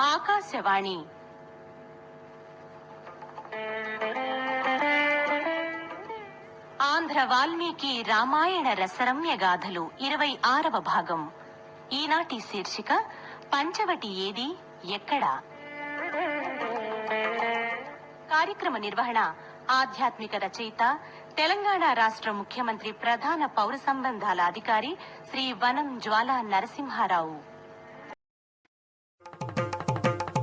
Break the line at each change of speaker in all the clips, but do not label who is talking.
ఆకాశవాణి. ఆంధ్ర వాల్మీకి రామాయణ రసరమ్య గాథలు ఇరవై ఆరవ భాగం. ఈనాటి శీర్షిక పంచవటి ఏది ఎక్కడ? కార్యక్రమ నిర్వహణ ఆధ్యాత్మిక రచయిత తెలంగాణ రాష్ట్ర ముఖ్యమంత్రి ప్రధాన పౌర సంబంధాల అధికారి శ్రీ వనం జ్వాలా నరసింహారావు.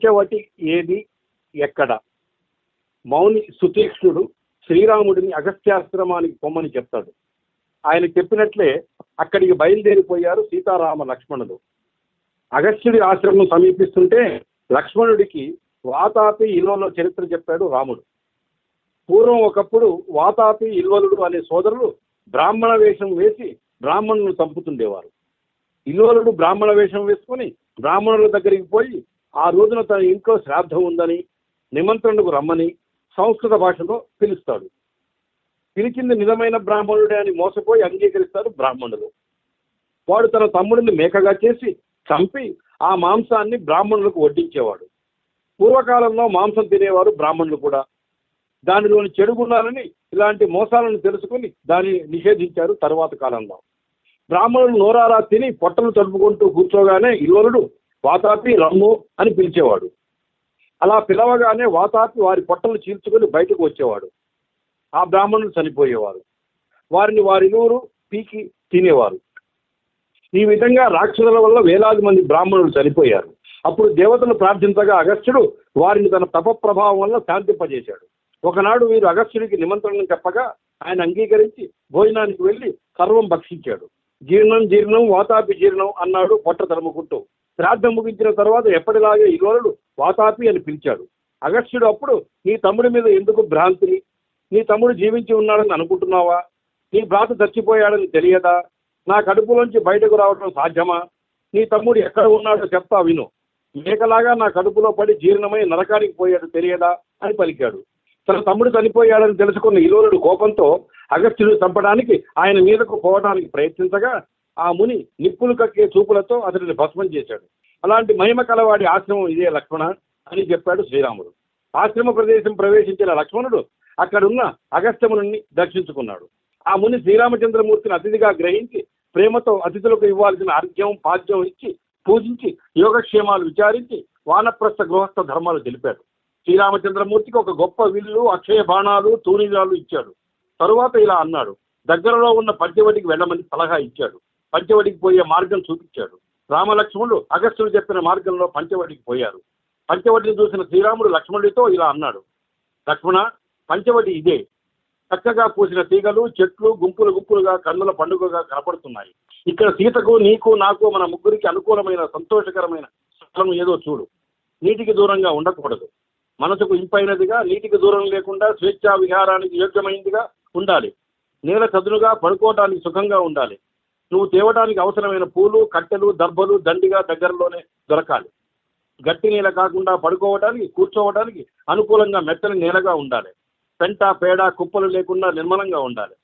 పంచవటి ఏది ఎక్కడ? మౌని సుతీక్షుడు శ్రీరాముడిని అగస్త్యాశ్రమానికి పొమ్మని చెప్తాడు. ఆయన చెప్పినట్లే అక్కడికి బయలుదేరిపోయారు సీతారామ లక్ష్మణుడు అగస్త్యుడి ఆశ్రమం సమీపిస్తుంటే లక్ష్మణుడికి వాతాపి ఇల్వలో చరిత్ర చెప్పాడు రాముడు. పూర్వం ఒకప్పుడు వాతాపి ఇల్వలుడు అనే సోదరులు బ్రాహ్మణ వేషం వేసి బ్రాహ్మణులను చంపుతుండేవారు. ఇల్వలుడు బ్రాహ్మణ వేషం వేసుకొని బ్రాహ్మణుల దగ్గరికి పోయి ఆ రోజున తన ఇంట్లో శ్రాద్ధం ఉందని నిమంత్రణకు రమ్మని సంస్కృత భాషలో పిలుస్తాడు. పిలిచింది నిజమైన బ్రాహ్మణుడే అని మోసపోయి అంగీకరిస్తారు బ్రాహ్మణులు వాడు తన తమ్ముడిని మేకగా చేసి చంపి ఆ మాంసాన్ని బ్రాహ్మణులకు వడ్డించేవాడు. పూర్వకాలంలో మాంసం తినేవారు బ్రాహ్మణులు కూడా. దానిలోని చెడు గుణాలని ఇలాంటి మోసాలను తెలుసుకుని దాన్ని నిషేధించారు తర్వాత కాలంలో. బ్రాహ్మణులు నోరారా తిని పొట్టలు తడుపుకుంటూ కూర్చోగానే ఇల్వలుడు వాతాపి రమ్ము అని పిలిచేవాడు. అలా పిలవగానే వాతాపి వారి పొట్టలు చీల్చుకొని బయటకు వచ్చేవాడు. ఆ బ్రాహ్మణులు చనిపోయేవారు. వారిని వారిరువురు పీకి తినేవారు. ఈ విధంగా రాక్షసుల వల్ల వేలాది మంది బ్రాహ్మణులు చనిపోయారు. అప్పుడు దేవతలు ప్రార్థించగా అగస్త్యుడు వారిని తన తప ప్రభావం వల్ల శాంతింపజేశాడు. ఒకనాడు వీరు అగస్త్యుడికి నిమంత్రణం చెప్పగా ఆయన అంగీకరించి భోజనానికి వెళ్ళి సర్వం భక్షించాడు. జీర్ణం జీర్ణం వాతాపి జీర్ణం అన్నాడు పొట్ట తరుముకుంటూ శ్రాద్ధం ముగించిన తర్వాత ఎప్పటిలాగే ఇలోరుడు వాతాపి అని పిలిచాడు. అగస్త్యుడు అప్పుడు నీ తమ్ముడి మీద ఎందుకు భ్రాంతిని నీ తమ్ముడు జీవించి ఉన్నాడని అనుకుంటున్నావా? నీ భ్రాత చచ్చిపోయాడని తెలియదా? నా కడుపులోంచి బయటకు రావడం సాధ్యమా? నీ తమ్ముడు ఎక్కడ ఉన్నాడో చెప్తా విను. మేకలాగా నా కడుపులో పడి జీర్ణమై నరకానికి పోయాడు తెలియదా? అని పలికాడు. తన తమ్ముడు చనిపోయాడని తెలుసుకున్న ఇలోరుడు కోపంతో అగస్త్యుడు చంపడానికి ఆయన మీదకు పోవడానికి ప్రయత్నించగా ఆ ముని నిప్పులు కక్కే చూపులతో అతడిని భస్మం చేశాడు. అలాంటి మహిమ కలవాడి ఆశ్రమం ఇదే లక్ష్మణ అని చెప్పాడు శ్రీరాముడు. ఆశ్రమ ప్రదేశం ప్రవేశించిన లక్ష్మణుడు అక్కడున్న అగస్త్యముని దర్శించుకున్నాడు. ఆ ముని శ్రీరామచంద్రమూర్తిని అతిథిగా గ్రహించి ప్రేమతో అతిథులకు ఇవ్వాల్సిన అర్ఘ్యం పాద్యం ఇచ్చి పూజించి యోగక్షేమాలు విచారించి వానప్రస్థ గృహస్థ ధర్మాలు తెలిపాడు. శ్రీరామచంద్రమూర్తికి ఒక గొప్ప విల్లు అక్షయ బాణాలు తూనిజాలు ఇచ్చాడు. తరువాత ఇలా అన్నాడు. దగ్గరలో ఉన్న పద్యవటికి వెళ్ళమని సలహా ఇచ్చాడు. పంచవడికి పోయే మార్గం చూపించాడు. రామలక్ష్మణుడు అగస్త్యుడు చెప్పిన మార్గంలో పంచవడికి పోయారు. పంచవటిని చూసిన శ్రీరాముడు లక్ష్మణుడితో ఇలా అన్నాడు. లక్ష్మణ పంచవటి ఇదే. చక్కగా పూసిన తీగలు చెట్లు గుంపులు గుంపులుగా కన్నుల పండుగగా కనపడుతున్నాయి. ఇక్కడ సీతకు నీకు నాకు మన ముగ్గురికి అనుకూలమైన సంతోషకరమైన స్థలం ఏదో చూడు. నీటికి దూరంగా ఉండకూడదు. మనసుకు ఇంపైనదిగా నీటికి దూరం లేకుండా స్వేచ్ఛా విహారానికి యోగ్యమైనదిగా ఉండాలి. నేల చదునుగా పడుకోవడానికి సుఖంగా ఉండాలి. నువ్వు తేవడానికి అవసరమైన పూలు కట్టెలు దర్భలు దండిగా దగ్గరలోనే దొరకాలి. గట్టి నేల కాకుండా పడుకోవడానికి కూర్చోవడానికి అనుకూలంగా మెత్తని నేలగా ఉండాలి. పెంట పేడ కుప్పలు లేకుండా నిర్మలంగా ఉండాలి.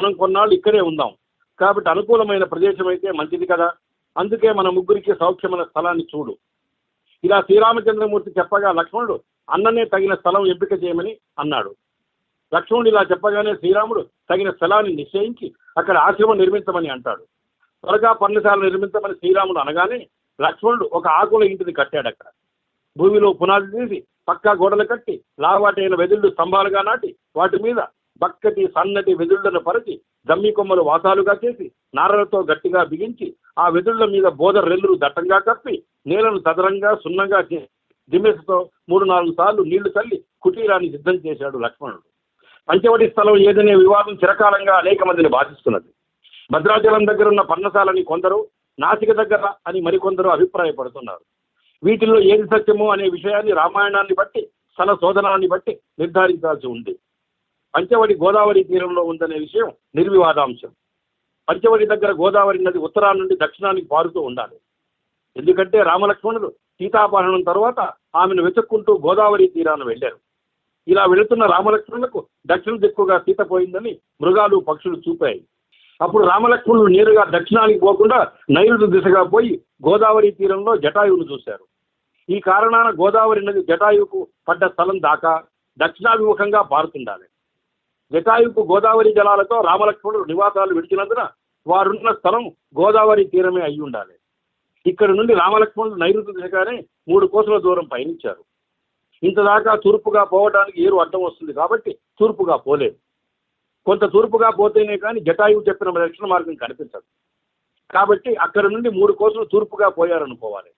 మనం కొన్నాళ్ళు ఇక్కడే ఉందాం కాబట్టి అనుకూలమైన ప్రదేశం అయితే మంచిది కదా. అందుకే మన ముగ్గురికి సౌఖ్యమైన స్థలాన్ని చూడు. ఇలా శ్రీరామచంద్రమూర్తి చెప్పగా లక్ష్మణుడు అన్ననే తగిన స్థలం ఎంపిక చేయమని అన్నాడు. లక్ష్మణుడు ఇలా చెప్పగానే శ్రీరాముడు తగిన స్థలాన్ని నిశ్చయించి అక్కడ ఆశ్రమం నిర్మించమని అంటాడు. త్వరగా పర్ణశాల నిర్మించమని శ్రీరాముడు అనగానే లక్ష్మణుడు ఒక ఆకుల ఇంటిని కట్టాడు అక్కడ. భూమిలో పునాది తీసి పక్కా గోడలు కట్టి లావాటైన వెదుళ్ళు స్తంభాలుగా నాటి వాటి మీద బక్కటి సన్నటి వెదుళ్ళను పరిచి దమ్మి కొమ్మలు వాసాలుగా చేసి నారలతో గట్టిగా బిగించి ఆ వెదుళ్ళ మీద బోధ రెల్లులు దట్టంగా కప్పి నేలను చదరంగా సున్నంగా చేసి దిమెసతో మూడు నాలుగు సార్లు నీళ్ళు చల్లి కుటీరాన్ని సిద్ధం చేశాడు లక్ష్మణుడు. పంచవటి స్థలం ఏదనే వివాదం చిరకాలంగా అనేక మందిని బాధిస్తున్నది. భద్రాచలం దగ్గర ఉన్న పర్ణశాలని కొందరు నాసిక దగ్గర అని మరికొందరు అభిప్రాయపడుతున్నారు. వీటిల్లో ఏది సత్యము అనే విషయాన్ని రామాయణాన్ని బట్టి స్థల శోధనాన్ని బట్టి నిర్ధారించాల్సి ఉంది. పంచవడి గోదావరి తీరంలో ఉందనే విషయం నిర్వివాదాంశం. పంచవడి దగ్గర గోదావరి నది ఉత్తరాల నుండి దక్షిణానికి పారుతూ ఉండాలి. ఎందుకంటే రామలక్ష్మణుడు సీతాపహరణం తర్వాత ఆమెను వెతుక్కుంటూ గోదావరి తీరాన వెళ్ళారు. ఇలా వెళుతున్న రామలక్ష్మణులకు దక్షిణ దిక్కుగా సీత పోయిందని మృగాలు పక్షులు చూపాయి. అప్పుడు రామలక్ష్మణులు నేరుగా దక్షిణానికి పోకుండా నైరుతి దిశగా పోయి గోదావరి తీరంలో జటాయువును చూశారు. ఈ కారణాన గోదావరి నది జటాయువుకు పడ్డ స్థలం దాకా దక్షిణాభిముఖంగా పారుతుండాలి. జటాయువుకు గోదావరి జలాలతో రామలక్ష్మణుడు నివాసాలు విడిచినందున వారున్న స్థలం గోదావరి తీరమే అయి ఉండాలి ఇక్కడ నుండి రామలక్ష్మణుడు నైరుతి దిశగానే మూడు కోసల దూరం పయనించారు. ఇంతదాకా తూర్పుగా పోవడానికి ఏరు అడ్డం వస్తుంది కాబట్టి తూర్పుగా పోలేదు. కొంత తూర్పుగా పోతేనే కానీ జటాయువు చెప్పిన దక్షిణ మార్గం కనిపించదు. కాబట్టి అక్కడ నుండి మూడు కోసలు తూర్పుగా పోయారనుకోవాలి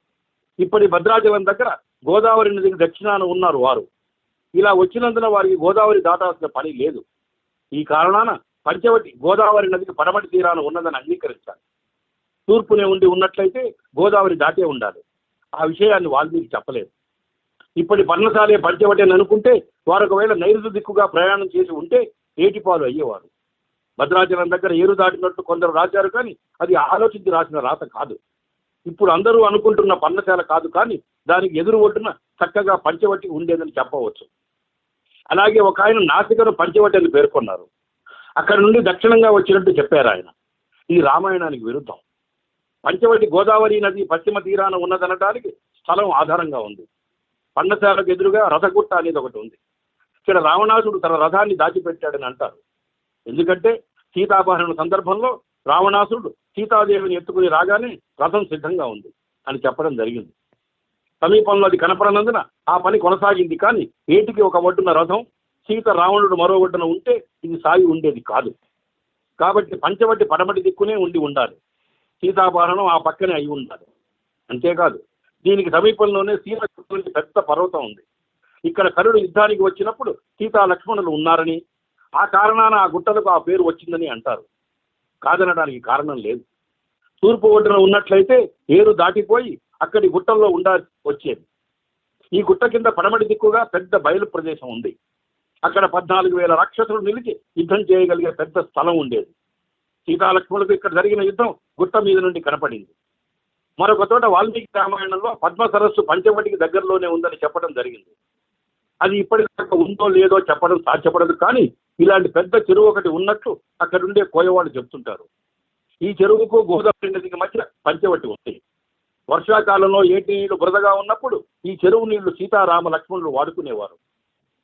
ఇప్పటి భద్రాచలం దగ్గర గోదావరి నదికి దక్షిణాన ఉన్నారు వారు. ఇలా వచ్చినందున వారికి గోదావరి దాటాల్సిన పని లేదు. ఈ కారణాన పంచవటి గోదావరి నదికి పడమటి తీరాన ఉన్నదని అంగీకరించాలి. తూర్పునే ఉండి ఉన్నట్లయితే గోదావరి దాటే ఉండాలి. ఆ విషయాన్ని వాల్మీకి చెప్పలేదు. ఇప్పటి పర్ణశాలే పంచవటి అని అనుకుంటే వారు ఒకవేళ నైరుతి దిక్కుగా ప్రయాణం చేసి ఉంటే ఏటిపాలు అయ్యేవారు. భద్రాచలం దగ్గర ఏరు దాటినట్టు కొందరు రాశారు కానీ అది ఆలోచించి రాసిన రాత కాదు. ఇప్పుడు అందరూ అనుకుంటున్న పర్ణశాల కాదు కానీ దానికి ఎదురు ఒడ్డున చక్కగా పంచవటి ఉండేదని చెప్పవచ్చు. అలాగే ఒక ఆయన నాసికను పంచవటి అని పేర్కొన్నారు. అక్కడ నుండి దక్షిణంగా వచ్చినట్టు చెప్పారు ఆయన. ఈ రామాయణానికి విరుద్ధం. పంచవటి గోదావరి నది పశ్చిమ తీరాన ఉన్నదనడానికి స్థలం ఆధారంగా ఉంది. పండశాలకు ఎదురుగా రథగుట్ట అనేది ఒకటి ఉంది. ఇక్కడ రావణాసుడు తన రథాన్ని దాచిపెట్టాడని అంటారు. ఎందుకంటే సీతాపహరణ సందర్భంలో రావణాసుడు సీతాదేవిని ఎత్తుకుని రాగానే రథం సిద్ధంగా ఉంది అని చెప్పడం జరిగింది. సమీపంలో అది కనపడనందున ఆ పని కొనసాగింది. కానీ ఏటికి ఒక ఒడ్డున రథం సీత రావణుడు మరో ఒడ్డున ఉంటే ఇది సాగి ఉండేది కాదు. కాబట్టి పంచవటి పడమటి దిక్కునే ఉండి ఉండాలి. సీతాపహరణం ఆ పక్కనే అయి ఉండాలి. అంతేకాదు దీనికి సమీపంలోనే సీత పెద్ద పర్వతం ఉంది. ఇక్కడ కరుడు యుద్ధానికి వచ్చినప్పుడు సీతా లక్ష్మణులు ఉన్నారని ఆ కారణాన ఆ గుట్టలకు ఆ పేరు వచ్చిందని అంటారు. కాదనడానికి కారణం లేదు. తూర్పు ఒడ్డున ఉన్నట్లయితే ఏరు దాటిపోయి అక్కడి గుట్టల్లో ఉండాలి వచ్చేది. ఈ గుట్ట కింద పడమటి దిక్కుగా పెద్ద బయలు ప్రదేశం ఉంది. అక్కడ పద్నాలుగు వేల రాక్షసులు నిలిచి యుద్ధం చేయగలిగే పెద్ద స్థలం ఉండేది. సీతాలక్ష్మణులకు ఇక్కడ జరిగిన యుద్ధం గుట్ట మీద నుండి కనపడింది. మరొక చోట వాల్మీకి రామాయణంలో పద్మ సరస్సు పంచవటికి దగ్గరలోనే ఉందని చెప్పడం జరిగింది. అది ఇప్పటిదాకా ఉందో లేదో చెప్పడం సాధ్యపడదు. కానీ ఇలాంటి పెద్ద చెరువు ఒకటి ఉన్నట్లు అక్కడుండే కోయవాళ్ళు చెప్తుంటారు. ఈ చెరువుకు గోదావరి నదికి మధ్య పంచవటి ఉంది. వర్షాకాలంలో ఏటి నీళ్ళు బురదగా ఉన్నప్పుడు ఈ చెరువు నీళ్ళు సీతారామ లక్ష్మణులు వాడుకునేవారు.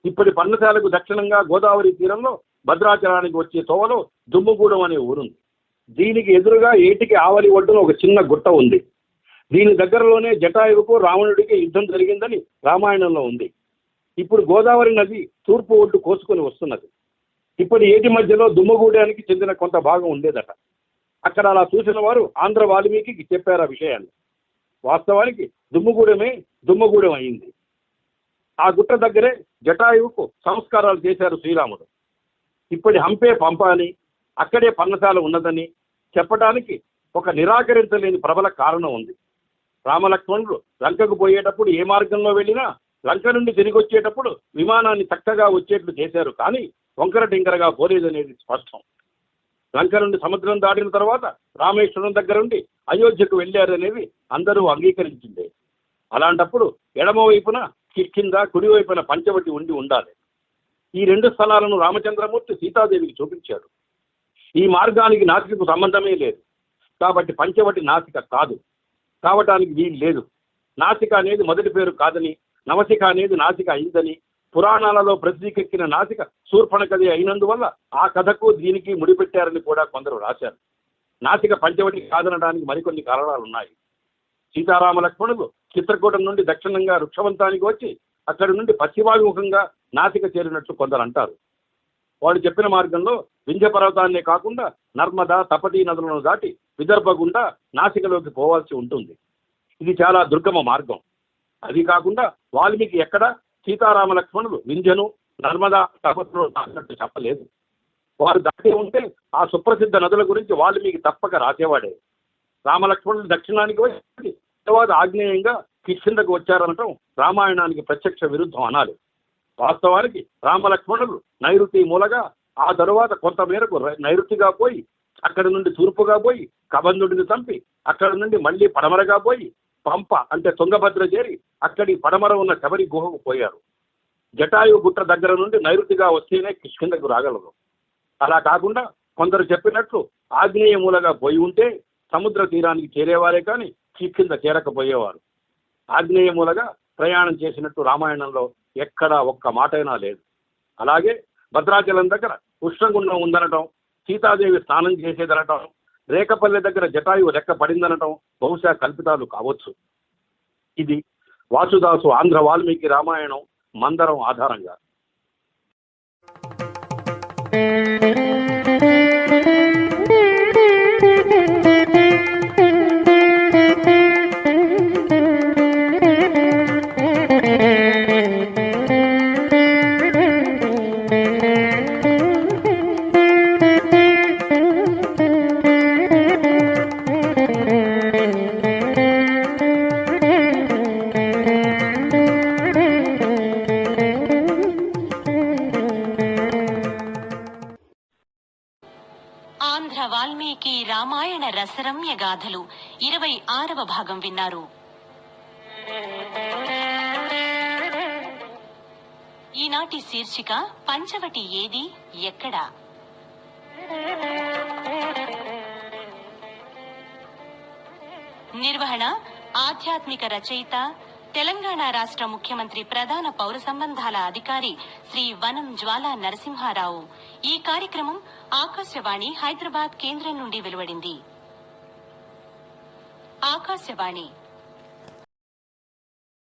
ఇప్పటి పర్ణశాలకు దక్షిణంగా గోదావరి తీరంలో భద్రాచలానికి వచ్చే తోవలో దుమ్ముగూడెం అనే ఊరుంది. దీనికి ఎదురుగా ఏటికి ఆవలి ఒడ్డున ఒక చిన్న గుట్ట ఉంది. దీని దగ్గరలోనే జటాయువుకు రావణుడికి యుద్ధం జరిగిందని రామాయణంలో ఉంది. ఇప్పుడు గోదావరి నది తూర్పు ఒడ్డు కోసుకొని వస్తున్నది. ఇప్పుడు ఏటి మధ్యలో దుమ్మగూడెనికి చెందిన కొంత భాగం ఉండేదట. అక్కడ అలా చూసిన వారు ఆంధ్ర వాల్మీకి చెప్పారు ఆ విషయాన్ని. వాస్తవానికి దుమ్ముగూడెమే దుమ్మగూడెం అయింది. ఆ గుట్ట దగ్గరే జటాయువుకు సంస్కారాలు చేశారు శ్రీరాముడు. ఇప్పటి హంపే పంప అని అక్కడే పన్నశాల ఉన్నదని చెప్పడానికి ఒక నిరాకరించలేని ప్రబల కారణం ఉంది. రామలక్ష్మణుడు లంకకు పోయేటప్పుడు ఏ మార్గంలో వెళ్ళినా లంక నుండి తిరిగి వచ్చేటప్పుడు విమానాన్ని చక్కగా వచ్చేట్లు చేశారు. కానీ వంకర టింకరగా పోలేదనేది స్పష్టం. లంక నుండి సముద్రం దాటిన తర్వాత రామేశ్వరం దగ్గర నుండి అయోధ్యకు వెళ్ళారనేది అందరూ అంగీకరించిందే. అలాంటప్పుడు ఎడమ వైపున కిష్కింద కుడివైపున పంచవటి ఉండి ఉండాలి. ఈ రెండు స్థలాలను రామచంద్రమూర్తి సీతాదేవికి చూపించాడు. ఈ మార్గానికి నాసికకు సంబంధమే లేదు. కాబట్టి పంచవటి నాసిక కాదు. కావటానికి వీలు లేదు. నాసిక అనేది మొదటి పేరు కాదని నవసిక అనేది నాసిక అయిందని పురాణాలలో ప్రసిద్ధికెక్కిన నాసిక శూర్పణ కథ అయినందువల్ల ఆ కథకు దీనికి ముడిపెట్టారని కూడా కొందరు రాశారు. నాసిక పంచవటి కాదనడానికి మరికొన్ని కారణాలు ఉన్నాయి సీతారామ లక్ష్మణులు చిత్రకూటం నుండి దక్షిణంగా వృక్షవంతానికి వచ్చి అక్కడి నుండి పశ్చిమాభిముఖంగా నాసిక చేరినట్లు కొందరు అంటారు. వాడు చెప్పిన మార్గంలో వింధ్య పర్వతాన్నే కాకుండా నర్మదా తపతీ నదులను దాటి విదర్భ గుండా నాసికలోకి పోవాల్సి ఉంటుంది. ఇది చాలా దుర్గమ మార్గం. అది కాకుండా వాల్మీకి ఎక్కడ సీతారామ లక్ష్మణులు వింధ్యను నర్మదా తపస్సును రాసినట్టు చెప్పలేదు. వారు దాటి ఉంటే ఆ సుప్రసిద్ధ నదుల గురించి వాల్మీకి తప్పక రాసేవాడే. రామలక్ష్మణులు దక్షిణానికి వచ్చి తర్వాత ఆగ్నేయంగా కిష్కిందకు వచ్చారనటం రామాయణానికి ప్రత్యక్ష విరుద్ధం అనాలి. వాస్తవానికి రామలక్ష్మణులు నైరుతి మూలగా ఆ తరువాత కొంతమేరకు మేరకు నైరుతిగా పోయి అక్కడి నుండి తూర్పుగా పోయి కబంధుడిని చంపి అక్కడి నుండి మళ్ళీ పడమరగా పోయి పంప అంటే తుంగభద్ర చేరి అక్కడి పడమర ఉన్న శబరి గుహకు పోయారు. జటాయు గుట్ట దగ్గర నుండి నైరుతిగా వస్తేనే కిష్కిందకు రాగలరు. అలా కాకుండా కొందరు చెప్పినట్లు ఆగ్నేయ మూలగా పోయి ఉంటే సముద్ర తీరానికి చేరేవారే కానీ కిష్కింద చేరకపోయేవారు. ఆగ్నేయ మూలగా ప్రయాణం చేసినట్టు రామాయణంలో ఎక్కడా ఒక్క మాటైనా లేదు. అలాగే భద్రాచలం దగ్గర ఉష్ణగుండం ఉందనటం సీతాదేవి స్నానం చేసేదనటం రేఖపల్లె దగ్గర జటాయువు రెక్క పడిందనటం బహుశా కల్పితాలు కావచ్చు. ఇది వాసుదాసు ఆంధ్ర వాల్మీకి రామాయణం మందరం ఆధారంగా.
వాల్మీకి రామాయణ రసరమ్య గాథలు ఇరవై ఆరవ భాగం విన్నారు. ఈనాటి శీర్షిక పంచవటి ఏది ఎక్కడ? నిర్వహణ ఆధ్యాత్మిక రచయిత తెలంగాణ రాష్ట్ర ముఖ్యమంత్రి ప్రధాన పౌర సంబంధాల అధికారి శ్రీ వనం జ్వాలా నరసింహారావు. ఈ కార్యక్రమం ఆకాశవాణి హైదరాబాద్ కేంద్రం నుండి వెలువడింది. ఆకాశవాణి